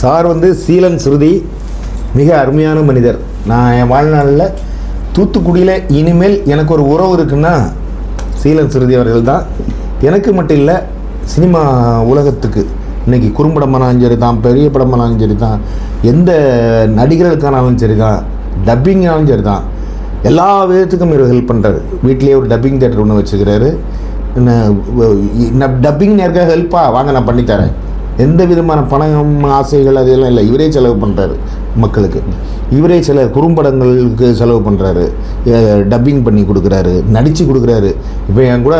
Sir வந்து சீலன் ஸ்ருதி மிக அருமையான மனிதர். நான் என் வாழ்நாளில் தூத்துக்குடியில் இனிமேல் எனக்கு ஒரு உறவு இருக்குன்னா சீலன் ஸ்ருதி அவர்கள் தான். எனக்கு மட்டும் இல்லை சினிமா உலகத்துக்கு. இன்னைக்கு குறும்படமானாலும் சரி தான் பெரிய படமானாலும் சரி தான் எந்த நடிகர்களுக்கானாலும் சரி தான் டப்பிங்கானாலும் சரி தான் எல்லா விதத்துக்கும் இவர் ஹெல்ப் பண்ணுறாரு வீட்லேயே ஒரு டப்பிங் தேட்டர் ஒன்று வச்சுக்கிறாரு டப்பிங் நேருக்காக ஹெல்ப்பா வாங்க நான் பண்ணித்தரேன். எந்த விதமான பணம் ஆசைகள் அதெல்லாம் இல்லை. இவரே செலவு பண்ணுறாரு மக்களுக்கு. இவரே சில குறும்படங்களுக்கு செலவு பண்ணுறாரு டப்பிங் பண்ணி கொடுக்குறாரு நடித்து கொடுக்குறாரு. இப்போ என் கூட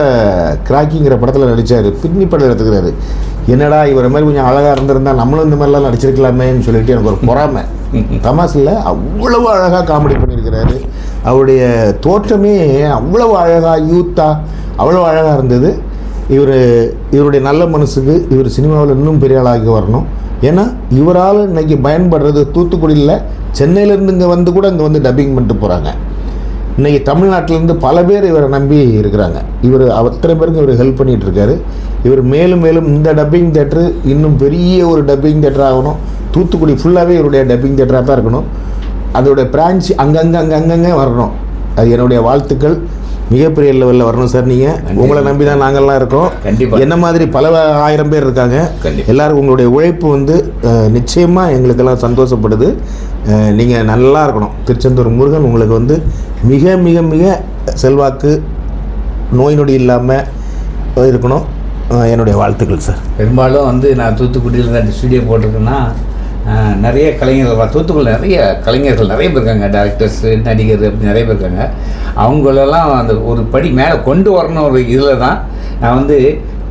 கிராக்கிங்கிற படத்தில் நடித்தார் பின்னி படம் எடுத்துக்கிறாரு. என்னடா இவரை மாதிரி கொஞ்சம் அழகாக இருந்திருந்தா நம்மளும் இந்த மாதிரிலாம் நடிச்சிருக்கலாமேன்னு சொல்லிட்டு எனக்கு ஒரு பொறாமை. தமாசில் அவ்வளவு அழகாக காமெடி பண்ணியிருக்கிறாரு. அவருடைய தோற்றமே அவ்வளவு அழகாக யூத்தாக அவ்வளோ அழகாக இருந்தது. இவர் இவருடைய நல்ல மனசுக்கு இவர் சினிமாவில் இன்னும் பெரிய ஆளாகி வரணும். ஏன்னா இவரால் இன்றைக்கி பயன்படுறது தூத்துக்குடியில் சென்னையிலேருந்து இங்கே வந்து கூட இங்கே வந்து டப்பிங் பண்ணிட்டு போகிறாங்க இன்றைக்கி தமிழ்நாட்டிலேருந்து பல பேர் இவரை நம்பி இருக்கிறாங்க. இவர் அத்தனை பேருக்கு இவர் ஹெல்ப் பண்ணிகிட்ருக்காரு இவர் மேலும் மேலும் இந்த டப்பிங் தேட்டரு இன்னும் பெரிய ஒரு டப்பிங் தேட்டர் ஆகணும். தூத்துக்குடி ஃபுல்லாகவே இவருடைய டப்பிங் தேட்டராக தான் இருக்கணும். அதோடைய பிரான்ச் அங்கங்கே அங்கங்கங்கே வரணும். அது என்னுடைய வாழ்த்துக்கள். மிகப்பெரிய லெவலில் வரணும் சார் நீங்கள் உங்களை நம்பி தான் நாங்கள்லாம் இருக்கோம். கண்டிப்பா. என்ன மாதிரி பல ஆயிரம் பேர் இருக்காங்க. எல்லாரும் உங்களுடைய உழைப்பு வந்து அஹ், நிச்சயமா எங்களுக்கெல்லாம் சந்தோஷப்படுது. அஹ், நீங்க நல்லா இருக்கணும். திருச்செந்தூர் முருகன் உங்களுக்கு வந்து மிக மிக மிக செல்வாக்கு நோய் நொடி இல்லாமல் இருக்கணும். என்னுடைய வாழ்த்துக்கள் சார் பெரும்பாலும் வந்து நான் தூத்துக்குடியில் தான் ஸ்டுடியோ போட்டிருக்கேன்னா நிறைய கலைஞர்கள் தூத்துக்குடியில் நிறைய கலைஞர்கள் நிறைய பேர் இருக்காங்க. டேரக்டர்ஸ் நடிகர் அப்படி நிறைய பேர் இருக்காங்க. அவங்களெல்லாம் அந்த ஒரு படி மேலே கொண்டு வரணும் ஒரு இதில் தான் நான் வந்து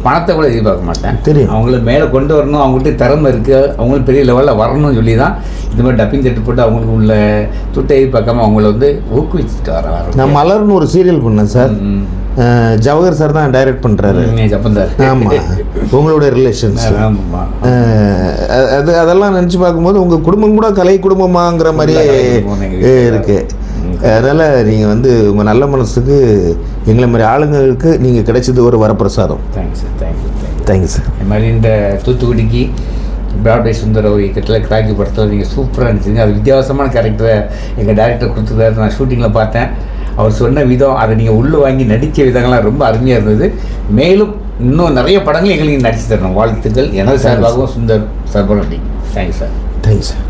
பணத்தை கூட எதிர்பார்க்க மாட்டேன் தெரியும். அவங்கள மேலே கொண்டு வரணும் அவங்கள்ட்ட திறமை இருக்குது அவங்களும் பெரிய லெவலில் வரணும்னு சொல்லி தான் இந்த மாதிரி டப்பிங் தட்டு போட்டு அவங்களுக்கு உள்ள துட்டை எதிர்பார்க்காம அவங்கள வந்து ஊக்குவிச்சுட்டு வர வர நான் மலர்னு ஒரு சீரியல் பண்ணேன் சார் ஜவஹர் சார் தான் டைரக்ட் பண்ணுறாரு ஆமாம் உங்களுடைய ரிலேஷன்ஸ் ஆமாம் அது அதெல்லாம் நினச்சி பார்க்கும்போது உங்கள் குடும்பம் கூட கலை குடும்பமாங்கிற மாதிரியே கலை குடும்பம் எங்க வீட்டுல. இருக்கு. அதனால் நீங்கள் வந்து உங்கள் நல்ல மனசுக்கு எங்களை மாதிரி ஆளுங்களுக்கு நீங்கள் கிடைச்சது ஒரு வரப்பிரசாதம். Thanks sir thank you thank you sir மாதிரி இந்த தூத்துக்குடிக்கு பிராட்வே சுந்தர இயக்கத்தில் கிராக்கி படத்தில் நீங்கள் சூப்பராக இருந்துச்சுங்க அது வித்தியாசமான கேரக்டரை எங்கள் டேரக்டர் கொடுத்துருக்காரு. நான் ஷூட்டிங்கில் பார்த்தேன். அவர் சொன்ன விதம் அதை நீங்கள் உள்ளே வாங்கி நடித்த விதங்கள்லாம் ரொம்ப அருமையாக இருந்தது. மேலும் இன்னும் நிறைய படங்கள் எங்களுக்கு நடிச்சு தரணும். வாழ்த்துக்கள். எனது சார்பாகவும் சுந்தர் சார்பாகவும் தேங்க்ஸ் சார் தேங்க்ஸ் சார்